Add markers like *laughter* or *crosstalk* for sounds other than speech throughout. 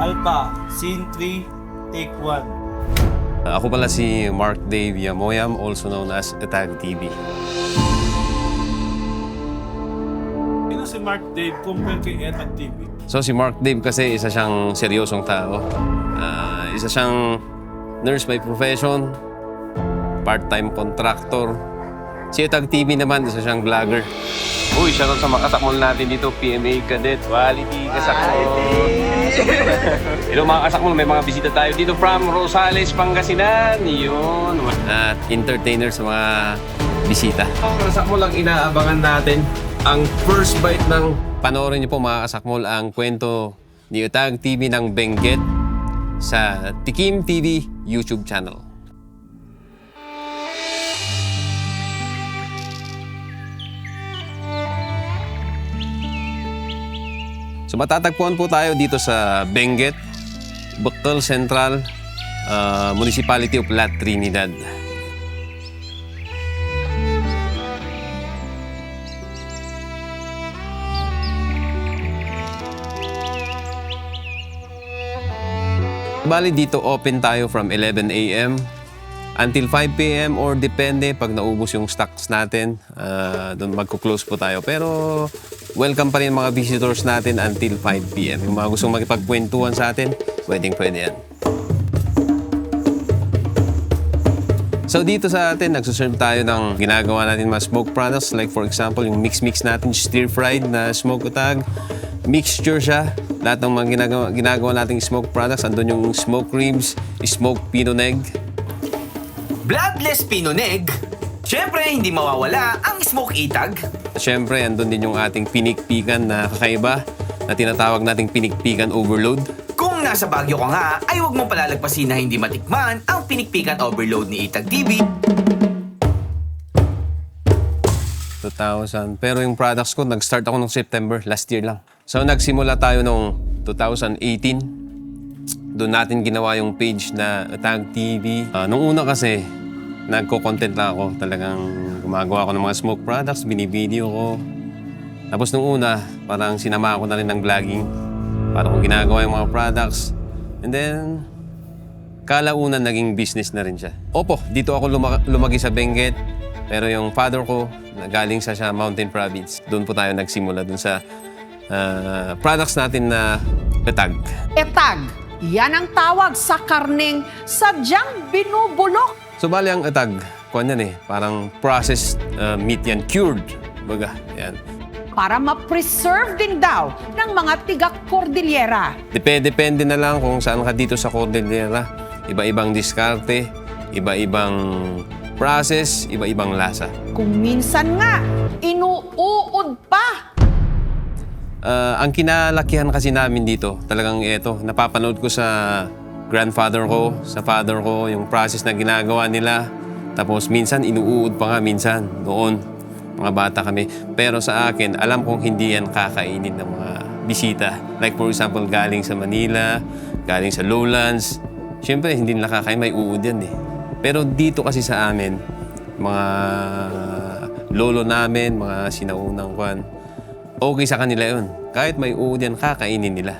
Alpha, Scene 3, Take 1. Ako pala si Mark Dave Yamoyam, also known as Etag TV. Sino si Mark Dave compare kay Etag TV? So si Mark Dave kasi isa siyang seryosong tao. Ah, isa siyang nurse by profession, part-time contractor. Si Etag TV naman, isa siyang vlogger. Uy, shoutout sa mga katakmol natin dito, PMA Cadet, Quality, Kasakmol. *laughs* Hello mga kasakmol, may mga bisita tayo dito from Rosales, Pangasinan. Yun. At entertainer sa mga bisita. Mga kasakmol ang inaabangan natin ang first bite ng... Panoorin niyo po mga kasakmol ang kwento ni Utag TV ng Benguet sa Tikim TV YouTube channel. So matatagpuan po tayo dito sa Benguet, Bukal Central, uh, Municipality of La Trinidad. Bali dito open tayo from 11 a.m. until 5 p.m. or depende pag naubos yung stocks natin, uh, doon magko-close po tayo. Pero welcome pa rin mga visitors natin until 5 p.m. Yung mga gustong makipagkwentuhan sa atin, pwedeng pwede yan. So dito sa atin, nagsuserve tayo ng ginagawa natin mga smoke products. Like for example, yung mix-mix natin, stir-fried na smoke utag. Mixture siya. Lahat ng mga ginagawa, ginagawa nating smoke products. Andun yung smoke ribs, smoke pinoneg. Bloodless Pinoneg. Siyempre, hindi mawawala ang smoke itag. Siyempre, andun din yung ating pinikpikan na kakaiba na tinatawag nating pinikpikan overload. Kung nasa Baguio ka nga, ay huwag mong palalagpasin na hindi matikman ang pinikpikan overload ni Itag TV. 2000. Pero yung products ko, nag-start ako nung September, last year lang. So nagsimula tayo nung 2018. Doon natin ginawa yung page na Tag TV. Ah, nung una kasi, nagko-content lang ako. Talagang gumagawa ako ng mga smoke products, binivideo ko. Tapos nung una, parang sinama ko na rin ng vlogging. Para kung ginagawa yung mga products. And then, kalaunan naging business na rin siya. Opo, dito ako luma- lumagi sa Benguet. Pero yung father ko, galing sa siya Mountain Province. Doon po tayo nagsimula doon sa ah, products natin na petag. Etag, yan ang tawag sa karning sadyang binubulok. So bali ang etag, kuwan yan eh, parang processed ah, meat yan, cured. Baga, yan. para ma-preserve din daw ng mga tiga-Cordillera. Depende-depende na lang kung saan ka dito sa Cordillera. Iba-ibang diskarte, iba-ibang process, iba-ibang lasa. Kung minsan nga, inuuod pa. Ah, ang kinalakihan kasi namin dito, talagang ito, napapanood ko sa grandfather ko, sa father ko, yung process na ginagawa nila. Tapos minsan inuud pa nga minsan noon, mga bata kami. Pero sa akin, alam kong hindi yan kakainin ng mga bisita. Like for example, galing sa Manila, galing sa Lowlands. Siyempre, hindi nila kakain, may uud yan eh. Pero dito kasi sa amin, mga lolo namin, mga sinaunang kwan, okay sa kanila yun. Kahit may uod yan, kakainin nila.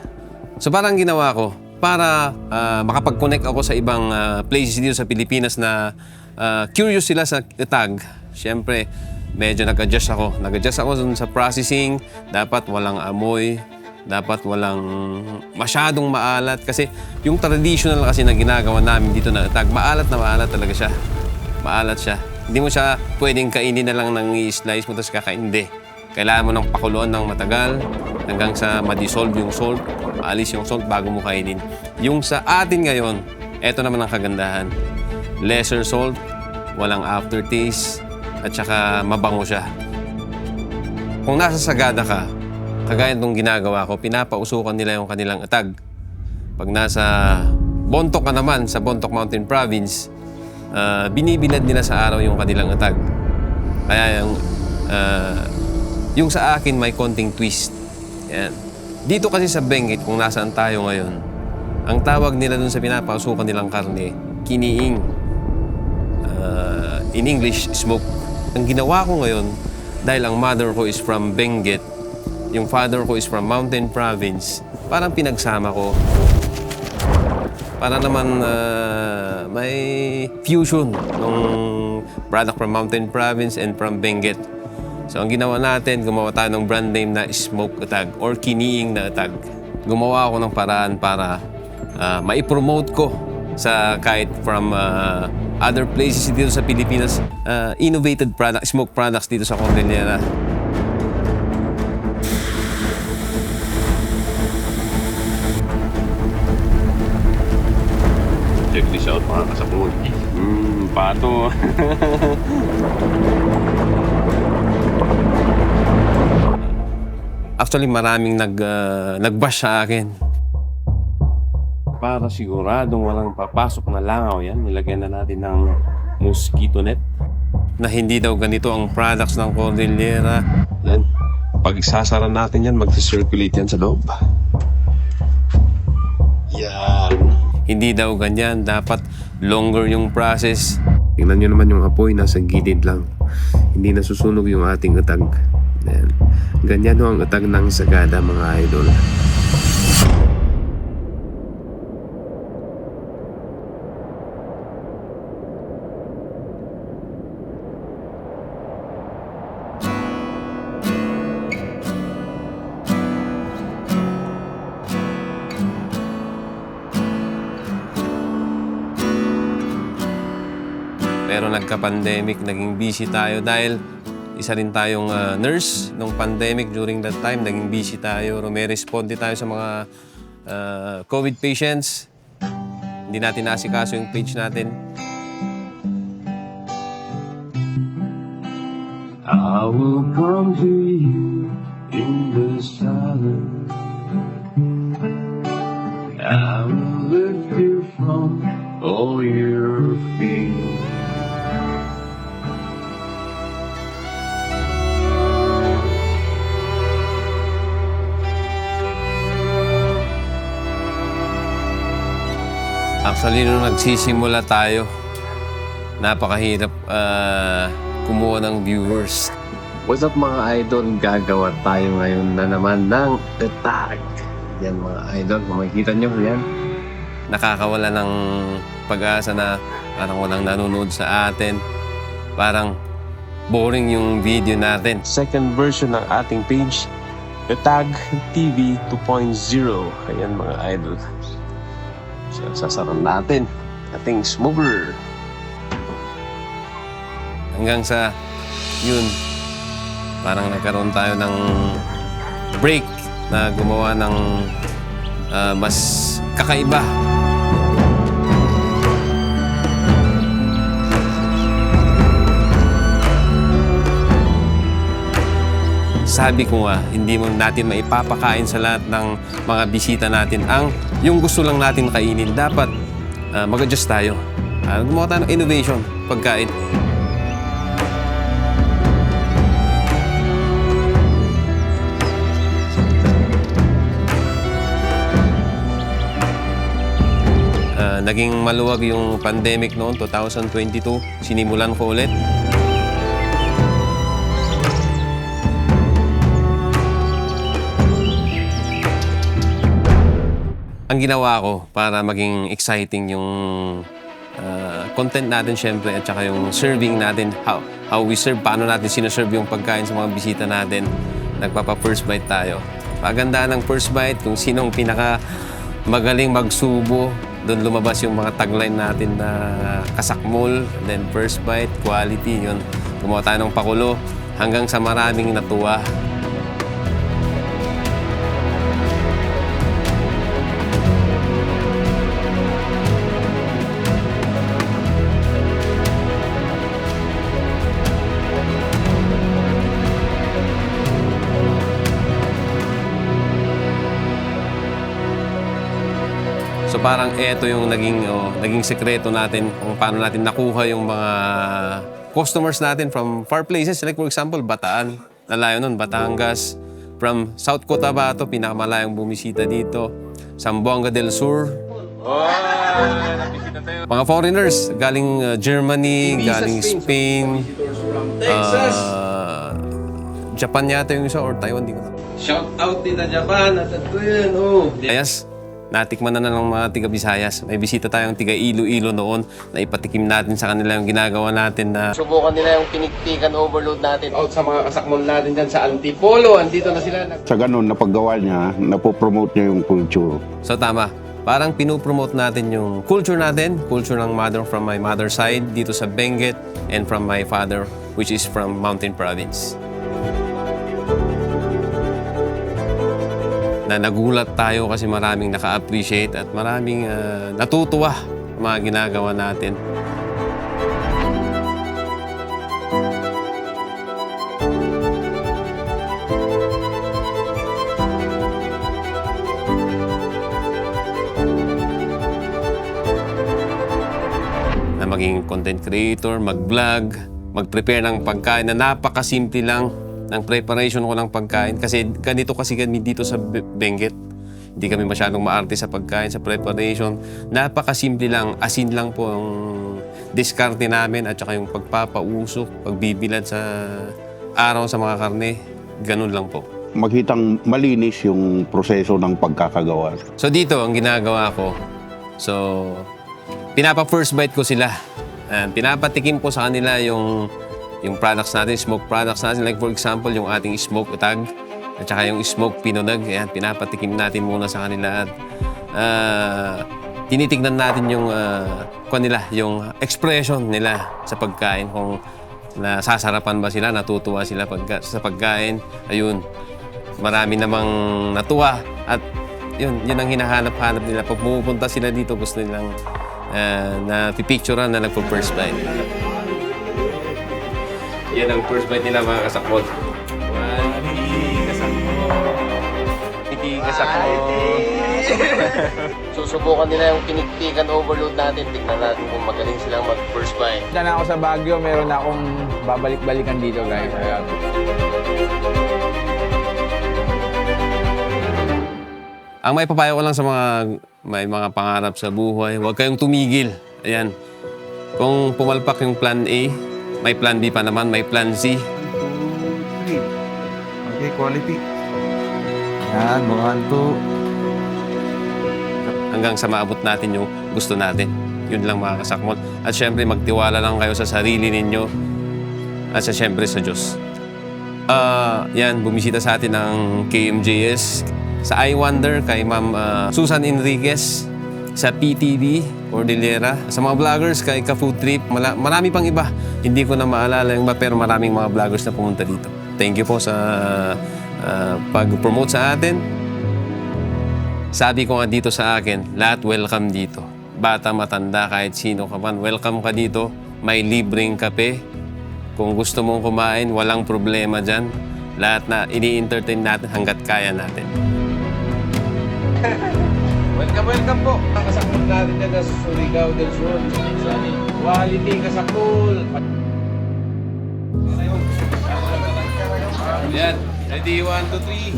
So parang ginawa ko, para ah, makapag-connect ako sa ibang ah, places dito sa Pilipinas na ah, curious sila sa tag. Siyempre, medyo nag-adjust ako. Nag-adjust ako sa processing. Dapat walang amoy. Dapat walang masyadong maalat. Kasi yung traditional kasi na ginagawa namin dito na tag, maalat na maalat talaga siya. Maalat siya. Hindi mo siya pwedeng kainin na lang ng i-slice mo tapos kakain. Hindi. Kailangan mo ng pakuluan ng matagal hanggang sa ma-dissolve yung salt, maalis yung salt bago mo kainin. Yung sa atin ngayon, eto naman ang kagandahan. Lesser salt, walang aftertaste, at saka mabango siya. Kung nasa Sagada ka, kagaya nung ginagawa ko, pinapausukan nila yung kanilang atag. Pag nasa Bontok ka naman, sa Bontok Mountain Province, ah, binibilad nila sa araw yung kanilang atag. Kaya yung, ah, yung sa akin may konting twist. Yan. Dito kasi sa Benguet, kung nasaan tayo ngayon, ang tawag nila dun sa pinapausukan nilang karne, kiniing. Ah, in English, smoke. Ang ginawa ko ngayon, dahil ang mother ko is from Benguet, yung father ko is from Mountain Province, parang pinagsama ko Para naman ah, may fusion ng product from Mountain Province and from Benguet. So ang ginawa natin, gumawa tayo ng brand name na Smoke Atag or Kiniing na Atag. Gumawa ako ng paraan para ah, maipromote ko sa kahit from ah, other places dito sa Pilipinas, ah, innovated product, smoke products dito sa Cordillera. Check this out mga kasabot. Mmm, pato. *laughs* Actually, maraming nag, uh, nag-bash sa akin. Para siguradong walang papasok na langaw yan, nilagyan na natin ng mosquito net. Na hindi daw ganito ang products ng Cordillera. Then, pag isasara natin yan, mag-circulate yan sa loob. Yan. Hindi daw ganyan. Dapat longer yung process. Tingnan nyo naman yung apoy, nasa gilid lang. Hindi nasusunog yung ating atag. Yan. Ganyan ho ang atag ng sagada mga idol. Pero nagka-pandemic, naging busy tayo dahil isa rin tayong ah, nurse nung pandemic during that time. Naging busy tayo. Rumeresponde tayo sa mga ah, COVID patients. Hindi natin nasikaso yung page natin. I will come to you in the silence. I will lift you from all your fears. Actually, nung nagsisimula tayo, napakahirap ah, kumuha ng viewers. What's up mga idol? Gagawa tayo ngayon na naman ng tag. Yan mga idol, kung makikita nyo, yan. nakakawala ng pag-asa na parang walang nanonood sa atin. Parang boring yung video natin. Second version ng ating page, The Tag TV 2.0. Ayan mga idol. So, sasaran natin ating smoker. Hanggang sa yun, parang nagkaroon tayo ng break na gumawa ng ah, mas kakaiba. Sabi ko nga, hindi mo natin maipapakain sa lahat ng mga bisita natin ang yung gusto lang natin kainin. Dapat ah, mag-adjust tayo. Ah, gumawa tayo ng innovation, pagkain. Ah, naging maluwag yung pandemic noon, 2022. Sinimulan ko ulit. Ang ginawa ko para maging exciting yung ah, content natin syempre at saka yung serving natin, how, how we serve, paano natin sinaserve yung pagkain sa mga bisita natin. Nagpapa first bite tayo. Pagandaan ng first bite, kung sinong pinaka magaling magsubo, doon lumabas yung mga tagline natin na kasakmol, then first bite, quality, yun. Gumawa tayo ng pakulo hanggang sa maraming natuwa. So parang eto yung naging oh, naging sekreto natin kung paano natin nakuha yung mga customers natin from far places like for example Bataan. Nalayo nun Batangas. From South Cotabato, pinakamalayang bumisita dito. Zamboanga del Sur. Mga foreigners, galing uh, Germany, galing Spain, uh, Japan yata yung isa or Taiwan, di ko Shout out din na Japan at ito yun, oh. Yes. Natikman na na ng mga tiga Visayas. May bisita tayong tiga Iloilo noon na ipatikim natin sa kanila yung ginagawa natin na subukan nila yung pinikpikan overload natin out sa mga kasakmol natin dyan sa Antipolo. Andito na sila. Sa ganun, napaggawa niya, napopromote niya yung culture. So tama, parang pinupromote natin yung culture natin, culture ng mother from my mother's side dito sa Benguet and from my father which is from Mountain Province. Na nagulat tayo kasi maraming naka-appreciate at maraming ah, natutuwa mga ginagawa natin. na maging content creator, mag-vlog, mag-prepare ng pagkain na napakasimple lang ng preparation ko ng pagkain. Kasi ganito kasi kami dito sa Be- Benguet. Hindi kami masyadong maarte sa pagkain, sa preparation. Napakasimple lang, asin lang po ang diskarte namin at saka yung pagpapausok, pagbibilad sa araw sa mga karne. Ganun lang po. Makitang malinis yung proseso ng pagkakagawa. So dito, ang ginagawa ko, so pinapa first bite ko sila. And pinapatikim ko sa kanila yung yung products natin, smoke products natin. Like for example, yung ating smoke utag at saka yung smoke pinunag. Ayan, pinapatikim natin muna sa kanila at ah, tinitignan natin yung uh, nila, yung expression nila sa pagkain kung nasasarapan ba sila, natutuwa sila pagka, sa pagkain. Ayun, marami namang natuwa at yun, yun ang hinahanap-hanap nila. Pag pumupunta sila dito, gusto nilang uh, na pipicturean na nagpo-first bite. Yan ang first bite nila mga. Quality kasakmol. Quality kasakmol. Susubukan nila yung pinikpikan overload natin. Tignan natin kung magaling silang mag-first bite. Punta na ako sa Baguio, meron na akong babalik-balikan dito guys. Ayan. Ang may papayo ko lang sa mga may mga pangarap sa buhay, huwag kayong tumigil. Ayan. Kung pumalpak yung plan A, may plan B pa naman, may plan C. Okay, quality. Yan, one, two. hanggang sa maabot natin yung gusto natin. Yun lang mga kasakmol. At syempre, magtiwala lang kayo sa sarili ninyo at sa syempre sa Diyos. Ah, yan, bumisita sa atin ng KMJS sa I Wonder kay Ma'am ah, Susan Enriquez sa PTV Cordillera. Sa mga vloggers kay Ka Food Trip. Marami pang iba. Hindi ko na maalala yung iba pero maraming mga vloggers na pumunta dito. Thank you po sa ah, pag-promote sa atin. Sabi ko nga dito sa akin, lahat welcome dito. Bata, matanda, kahit sino ka man, welcome ka dito. May libreng kape. Kung gusto mong kumain, walang problema dyan. Lahat na ini-entertain natin hanggat kaya natin. *laughs* welcome, welcome po. Ang kasakmul natin dyan sa Surigao del Sur. Quality kasakmul. Yan. Ready, one, two, three.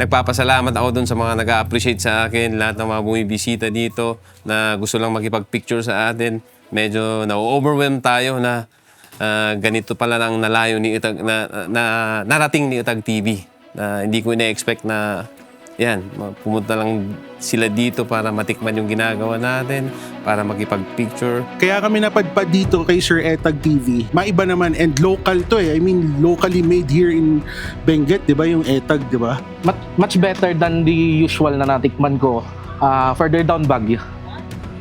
Nagpapasalamat ako dun sa mga nag appreciate sa akin, lahat ng mga bumibisita dito na gusto lang makipag-picture sa atin. Medyo na-overwhelm tayo na ah, ganito pala lang nalayo ni Itag, na, na, narating ni Itag TV. Na hindi ko na-expect na yan, pumunta lang sila dito para matikman yung ginagawa natin, para makipag-picture. Kaya kami napadpad dito kay Sir Etag TV. Maiba naman and local to eh. I mean, locally made here in Benguet, di ba? Yung Etag, di ba? much, much better than the usual na natikman ko uh, further down Baguio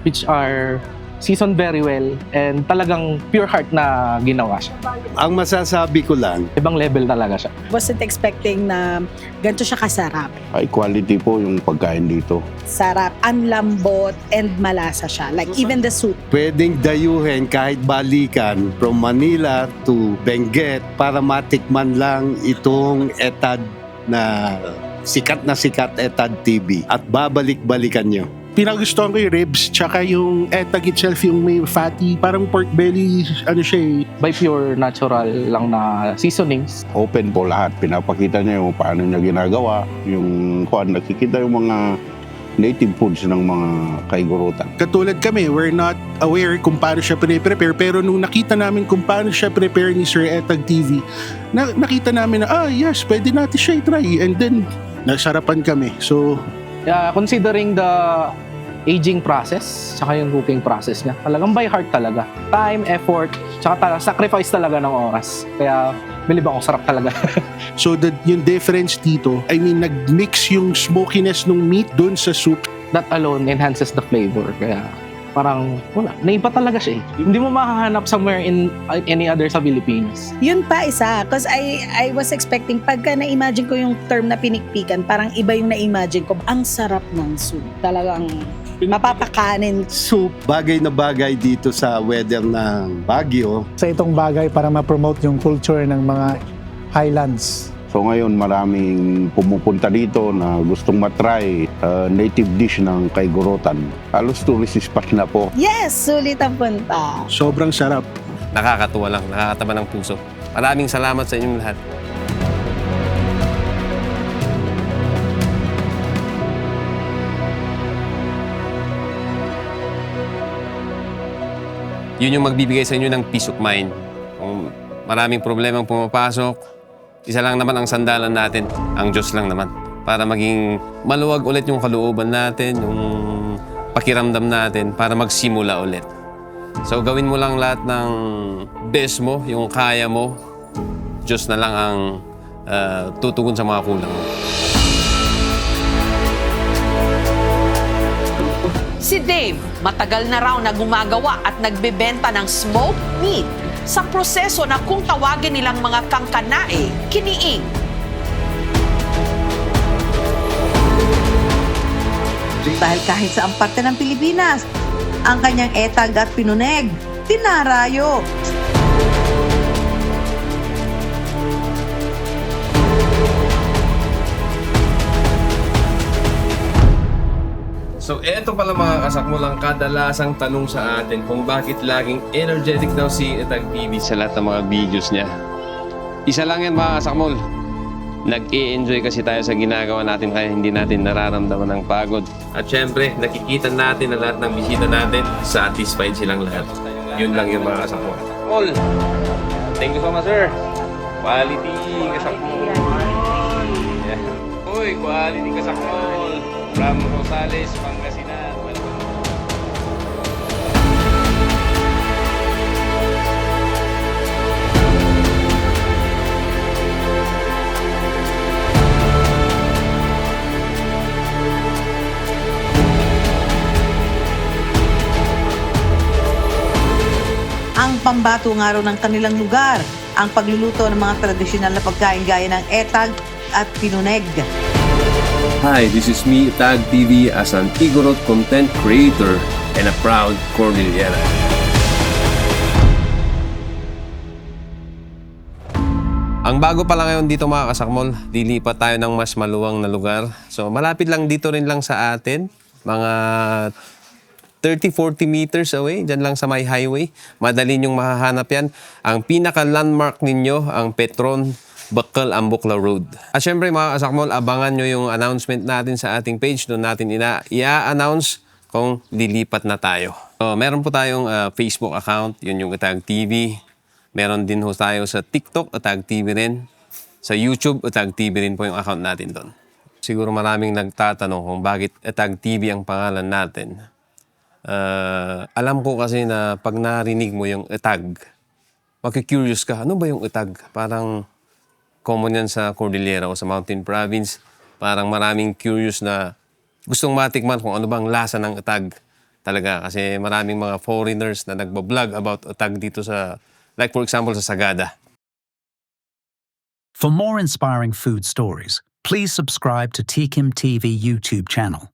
which are seasoned very well and talagang pure heart na ginawa siya. Ang masasabi ko lang, Ibang level talaga siya. wasn't expecting na ganito siya kasarap. High quality po yung pagkain dito. Sarap, ang lambot, and malasa siya. Like even the soup. pwedeng dayuhin kahit balikan from Manila to Benguet para matikman lang itong etad na sikat na sikat etad TV at babalik-balikan nyo. Pinagustuhan ko yung ribs, tsaka yung Etag itself, yung may fatty, parang pork belly, ano siya eh. By pure natural lang na seasonings. Open po lahat. Pinapakita niya yung paano niya ginagawa. Yung kuan, nakikita yung mga native foods ng mga kaigurutan. Katulad kami, we're not aware kung paano siya prepare pero nung nakita namin kung paano siya prepare ni Sir Etag TV, na, nakita namin na, ah yes, pwede natin siya i-try. And then, Nasarapan kami. So, Yeah, considering the aging process, tsaka yung cooking process niya, talagang by heart talaga. Time, effort, tsaka talaga, sacrifice talaga ng oras. Kaya, bilib ako, sarap talaga. *laughs* so the, yung difference dito, I mean, nag-mix yung smokiness ng meat doon sa soup. That alone enhances the flavor. Kaya, parang, wala, naiba talaga siya eh. Hindi mo makahanap somewhere in uh, any other sa Pilipinas. Yun pa isa. Because I, I was expecting, pagka na-imagine ko yung term na pinikpikan, parang iba yung na-imagine ko. Ang sarap ng soup. Talagang mapapakanin. Soup, bagay na bagay dito sa weather ng Baguio. Sa itong bagay para ma-promote yung culture ng mga highlands. So ngayon maraming pumupunta dito na gustong matry uh, native dish ng Kaigurutan. Halos tourist spot na po. Yes, sulit ang punta. Sobrang sarap. Nakakatuwa lang, nakakataba ng puso. Maraming salamat sa inyong lahat. Yun yung magbibigay sa inyo ng peace of mind. Kung maraming problemang pumapasok, isa lang naman ang sandalan natin, ang Diyos lang naman. Para maging maluwag ulit yung kalooban natin, yung pakiramdam natin, para magsimula ulit. So gawin mo lang lahat ng best mo, yung kaya mo. Diyos na lang ang ah, tutugon sa mga kulang mo. Si Dave, matagal na raw na gumagawa at nagbebenta ng smoked meat sa proseso na kung tawagin nilang mga kangkanae, kiniing. Dahil kahit sa parte ng Pilipinas, ang kanyang etag at pinuneg, tinarayo. So eto pala mga kasakmol ang kadalasang tanong sa atin kung bakit laging energetic daw si Etag TV sa lahat ng mga videos niya. Isa lang yan mga kasakmol. Nag-i-enjoy kasi tayo sa ginagawa natin kaya hindi natin nararamdaman ng pagod. At syempre, nakikita natin na lahat ng bisita natin, satisfied silang lahat. Yun lang yung mga kasakmol. All. Thank you so much, sir. Quality kasakmol. Yeah. Uy, quality kasakmol. From Rosales, Pangasinan. Welcome. Ang pambato nga raw ng kanilang lugar, ang pagluluto ng mga tradisyonal na pagkain gaya ng etag at pinuneg. Hi, this is me, Tag TV, as an Igorot content creator and a proud Cordillera. Ang bago pa lang ngayon dito mga kasakmol, dilipat tayo ng mas maluwang na lugar. So malapit lang dito rin lang sa atin, mga 30-40 meters away, dyan lang sa may highway. Madali niyong mahahanap yan. Ang pinaka-landmark ninyo, ang Petron Bakal Ambukla Road. At syempre mga kasakmol, abangan nyo yung announcement natin sa ating page. Doon natin ina- i-announce kung lilipat na tayo. So, meron po tayong ah, Facebook account, yun yung Atag TV. Meron din ho tayo sa TikTok, Atag TV rin. Sa YouTube, Atag TV rin po yung account natin doon. Siguro maraming nagtatanong kung bakit Atag TV ang pangalan natin. Ah, alam ko kasi na pag narinig mo yung etag, makikurious ka, ano ba yung etag? Parang common yan sa Cordillera o sa Mountain Province. Parang maraming curious na gustong matikman kung ano bang lasa ng etag. Talaga, kasi maraming mga foreigners na nagbablog about etag dito sa, like for example sa Sagada. For more inspiring food stories, please subscribe to Tikim TV YouTube channel.